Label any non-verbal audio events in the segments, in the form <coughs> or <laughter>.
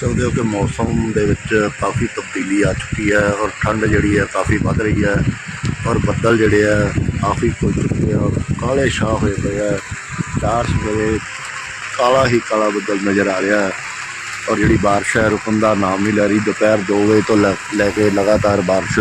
ਸਕਦੇ ਹੋ ਕਿ ਮੌਸਮ ਦੇ ਵਿੱਚ ਕਾਫੀ ਤਬਦੀਲੀ ਆ ਚੁੱਕੀ ਹੈ ਔਰ ਠੰਡ ਜਿਹੜੀ ਹੈ ਕਾਫੀ ਵੱਧ ਰਹੀ ਹੈ ਔਰ ਬੱਦਲ ਜਿਹੜੇ ਆ ਕਾਫੀ ਖੁੱਲ ਚੁੱਕੇ ਆ ਔਰ ਕਾਲੇ ਛਾਹ ਹੋਏ ਪਏ ਆ। ਚਾਰ ਸਵੇਰੇ ਕਾਲਾ ਹੀ ਕਾਲਾ ਬੱਦਲ ਨਜ਼ਰ ਆ ਰਿਹਾ ਹੈ ਔਰ ਜਿਹੜੀ ਬਾਰਿਸ਼ ਹੈ ਰੁਕਣ ਦਾ ਨਾਮ ਨਹੀਂ ਲੈ ਰਹੀ। ਦੁਪਹਿਰ 2 ਵਜੇ ਤੋਂ ਲੈ ਲੈ ਕੇ ਲਗਾਤਾਰ ਬਾਰਿਸ਼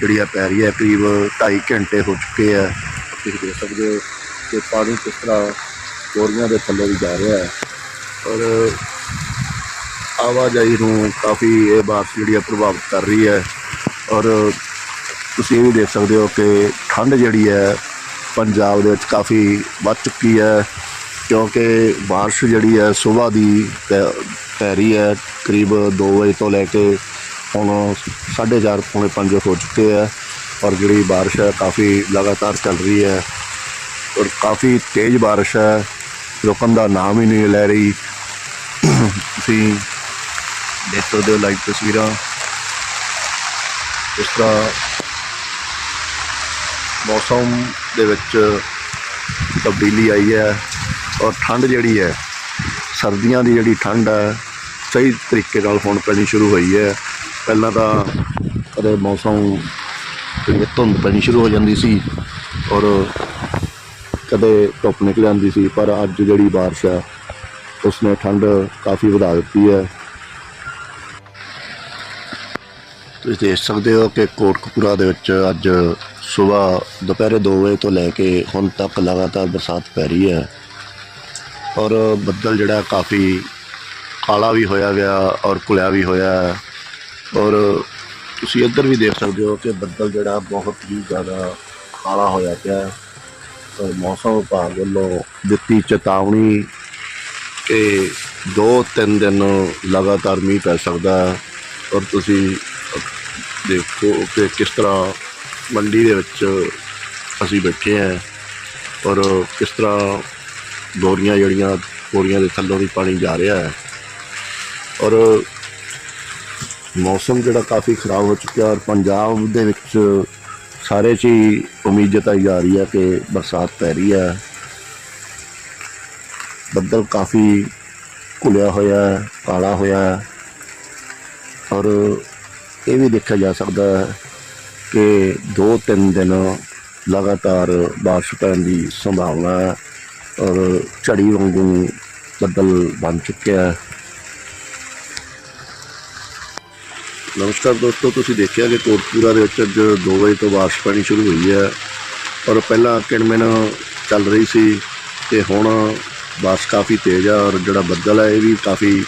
ਜਿਹੜੀ ਹੈ ਪੈ ਰਹੀ ਹੈ, ਕਰੀਬ 2.5 ਘੰਟੇ ਹੋ ਚੁੱਕੇ ਆ। ਤੁਸੀਂ ਦੇਖ ਸਕਦੇ ਹੋ ਕਿ ਪਾਣੀ ਕਿਸ ਤਰ੍ਹਾਂ ਕੋਰੀਆਂ ਦੇ ਥੱਲੇ ਵੀ ਜਾ ਰਿਹਾ ਹੈ ਔਰ ਆਵਾਜਾਈ ਨੂੰ ਕਾਫੀ ਇਹ ਬਾਰਿਸ਼ ਜਿਹੜੀ ਹੈ ਪ੍ਰਭਾਵਿਤ ਕਰ ਰਹੀ ਹੈ। ਔਰ ਤੁਸੀਂ ਇਹ ਵੀ ਦੇਖ ਸਕਦੇ ਹੋ ਕਿ ਠੰਡ ਜਿਹੜੀ ਹੈ ਪੰਜਾਬ ਦੇ ਵਿੱਚ ਕਾਫੀ ਵੱਧ ਚੁੱਕੀ ਹੈ ਕਿਉਂਕਿ ਬਾਰਿਸ਼ ਜਿਹੜੀ ਹੈ ਸਵੇਰ ਦੀ ਪੈ ਪੈ ਰਹੀ ਹੈ। ਕਰੀਬ 2 ਵਜੇ ਤੋਂ ਲੈ ਕੇ ਹੁਣ 4:30 ਪੌਣੇ 5 ਹੋ ਚੁੱਕੇ ਹੈ ਔਰ ਜਿਹੜੀ ਬਾਰਿਸ਼ ਹੈ ਕਾਫੀ ਲਗਾਤਾਰ ਚੱਲ ਰਹੀ ਹੈ ਔਰ ਕਾਫੀ ਤੇਜ਼ ਬਾਰਿਸ਼ ਹੈ। ਰੁਕਣ ਦਾ ਨਾਮ ਹੀ ਨਹੀਂ ਲੈ ਰਹੀ। ਤੁਸੀਂ ਦੇਖ ਸਕਦੇ ਹੋ ਲਾਈਵ ਤਸਵੀਰਾਂ। ਇਸ ਤਰ੍ਹਾਂ ਮੌਸਮ ਦੇ ਵਿੱਚ ਤਬਦੀਲੀ ਆਈ ਹੈ ਔਰ ਠੰਡ ਜਿਹੜੀ ਹੈ, ਸਰਦੀਆਂ ਦੀ ਜਿਹੜੀ ਠੰਡ ਹੈ, ਸਹੀ ਤਰੀਕੇ ਨਾਲ ਹੁਣ ਪੈਣੀ ਸ਼ੁਰੂ ਹੋਈ ਹੈ। ਪਹਿਲਾਂ ਤਾਂ ਕਦੇ ਮੌਸਮ ਜਿਹੜੀ ਧੁੰਦ ਪੈਣੀ ਸ਼ੁਰੂ ਹੋ ਜਾਂਦੀ ਸੀ ਔਰ ਕਦੇ ਧੁੱਪ ਨਿਕਲ ਜਾਂਦੀ ਸੀ, ਪਰ ਅੱਜ ਜਿਹੜੀ ਬਾਰਿਸ਼ ਆ ਉਸਨੇ ਠੰਡ ਕਾਫੀ ਵਧਾ ਦਿੱਤੀ ਹੈ। ਤੁਸੀਂ ਦੇਖ ਸਕਦੇ ਹੋ ਕਿ ਕੋਟਕਪੂਰਾ ਦੇ ਵਿੱਚ ਅੱਜ ਸਵੇਰ ਦੁਪਹਿਰੇ 2 ਵਜੇ ਤੋਂ ਲੈ ਕੇ ਹੁਣ ਤੱਕ ਲਗਾਤਾਰ ਬਰਸਾਤ ਪੈ ਰਹੀ ਹੈ। ਔਰ ਬੱਦਲ ਜਿਹੜਾ ਕਾਫੀ ਕਾਲਾ ਵੀ ਹੋਇਆ ਗਿਆ ਔਰ ਕੁਲਿਆ ਵੀ ਹੋਇਆ ਔਰ ਤੁਸੀਂ ਇੱਧਰ ਵੀ ਦੇਖ ਸਕਦੇ ਹੋ ਕਿ ਬੱਦਲ ਜਿਹੜਾ ਬਹੁਤ ਹੀ ਜ਼ਿਆਦਾ ਕਾਲਾ ਹੋਇਆ ਪਿਆ ਔਰ ਮੌਸਮ ਵਿਭਾਗ ਵੱਲੋਂ ਦਿੱਤੀ ਚੇਤਾਵਨੀ ਕਿ 2-3 ਦਿਨ ਲਗਾਤਾਰ ਮੀਂਹ ਪੈ ਸਕਦਾ ਔਰ ਤੁਸੀਂ ਦੇਖੋ ਕਿ ਕਿਸ ਤਰ੍ਹਾਂ ਮੰਡੀ ਦੇ ਵਿੱਚ ਅਸੀਂ ਬੈਠੇ ਹਾਂ ਔਰ ਕਿਸ ਤਰ੍ਹਾਂ ਡੋਰੀਆਂ ਜਿਹੜੀਆਂ ਬੋਰੀਆਂ ਦੇ ਥੱਲੋਂ ਦੀ ਪਾਣੀ ਜਾ ਰਿਹਾ ਹੈ। ਔਰ ਮੌਸਮ ਜਿਹੜਾ ਕਾਫੀ ਖਰਾਬ ਹੋ ਚੁੱਕਿਆ ਔਰ ਪੰਜਾਬ ਦੇ ਵਿੱਚ ਸਾਰੇ 'ਚ ਹੀ ਉਮੀਦ ਜਤਾਈ ਜਾ ਰਹੀ ਹੈ ਕਿ ਬਰਸਾਤ ਪੈ ਰਹੀ ਹੈ। ਬੱਦਲ ਕਾਫੀ ਘੁਲਿਆ ਹੋਇਆ ਹੈ, ਕਾਲਾ ਹੋਇਆ ਹੈ। ਔਰ ਇਹ ਵੀ ਦੇਖਿਆ ਜਾ ਸਕਦਾ ਹੈ ਕਿ 2-3 ਦਿਨ ਲਗਾਤਾਰ ਬਾਰਿਸ਼ ਪੈਣ ਦੀ ਸੰਭਾਵਨਾ ਹੈ ਔਰ ਝੜੀ ਵਾਂਗੂ ਬੱਦਲ ਬਣ ਚੁੱਕਿਆ ਹੈ। ਨਮਸਕਾਰ ਦੋਸਤੋ, ਤੁਸੀਂ ਦੇਖਿਆ ਕਿ ਕੋਟਪੂਰਾ ਦੇ ਵਿੱਚ ਅੱਜ 2 ਵਜੇ ਤੋਂ ਬਾਰਿਸ਼ ਪੈਣੀ ਸ਼ੁਰੂ ਹੋਈ ਹੈ ਔਰ ਪਹਿਲਾਂ ਕਿਣਮਿਣ ਚੱਲ ਰਹੀ ਸੀ ਤੇ ਹੁਣ ਬਾਰਿਸ਼ ਕਾਫੀ ਤੇਜ਼ ਆ ਔਰ ਜਿਹੜਾ ਬੱਦਲ ਹੈ, ਇਹ ਵੀ ਕਾਫੀ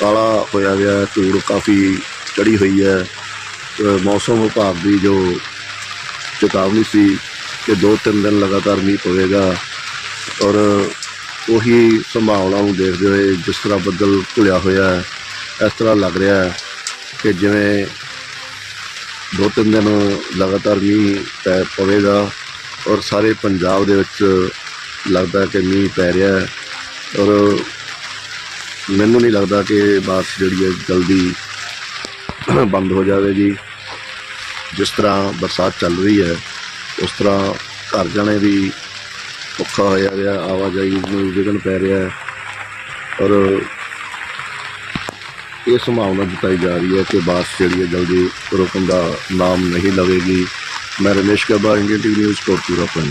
ਕਾਲਾ ਹੋਇਆ ਗਿਆ ਧੂੜ ਕਾਫੀ ਚੜੀ ਹੋਈ ਹੈ। ਮੌਸਮ ਵਿਭਾਗ ਦੀ ਜੋ ਚੇਤਾਵਨੀ ਸੀ ਕਿ 2-3 ਦਿਨ ਲਗਾਤਾਰ ਮੀਂਹ ਪਵੇਗਾ ਔਰ ਉਹੀ ਸੰਭਾਵਨਾ ਨੂੰ ਦੇਖਦੇ ਹੋਏ ਜਿਸ ਤਰ੍ਹਾਂ ਬੱਦਲ ਘੁਲਿਆ ਹੋਇਆ ਹੈ, ਇਸ ਤਰ੍ਹਾਂ ਲੱਗ ਰਿਹਾ ਹੈ ਕਿ ਜਿਵੇਂ ਦੋ ਤਿੰਨ ਦਿਨ ਲਗਾਤਾਰ ਮੀਂਹ ਪੈ ਪਵੇਗਾ ਔਰ ਸਾਰੇ ਪੰਜਾਬ ਦੇ ਵਿੱਚ ਲੱਗਦਾ ਕਿ ਮੀਂਹ ਪੈ ਰਿਹਾ ਹੈ। ਔਰ ਮੈਨੂੰ ਨਹੀਂ ਲੱਗਦਾ ਕਿ ਬਾਰਿਸ਼ ਜਿਹੜੀ ਹੈ ਜਲਦੀ <coughs> ਬੰਦ ਹੋ ਜਾਵੇਗੀ ਜਿਸ ਤਰ੍ਹਾਂ ਬਰਸਾਤ ਚੱਲ ਰਹੀ ਹੈ, ਉਸ ਤਰ੍ਹਾਂ ਘਰ ਜਾਣੇ ਵੀ ਔਖਾ ਹੋਇਆ ਗਿਆ ਆਵਾਜਾਈ ਨੂੰ ਵਿਘਨ ਪੈ ਰਿਹਾ ਹੈ। ਔਰ ਇਹ ਸੰਭਾਵਨਾ ਜਤਾਈ ਜਾ ਰਹੀ ਹੈ ਕਿ ਬਾਰਿਸ਼ ਜਿਹੜੀ ਹੈ ਜਲਦੀ ਰੁਕਣ ਦਾ ਨਾਮ ਨਹੀਂ ਲਵੇਗੀ। ਮੈਂ Ramesh Kaba Indian TV news, Kotkapura ਪੰਜ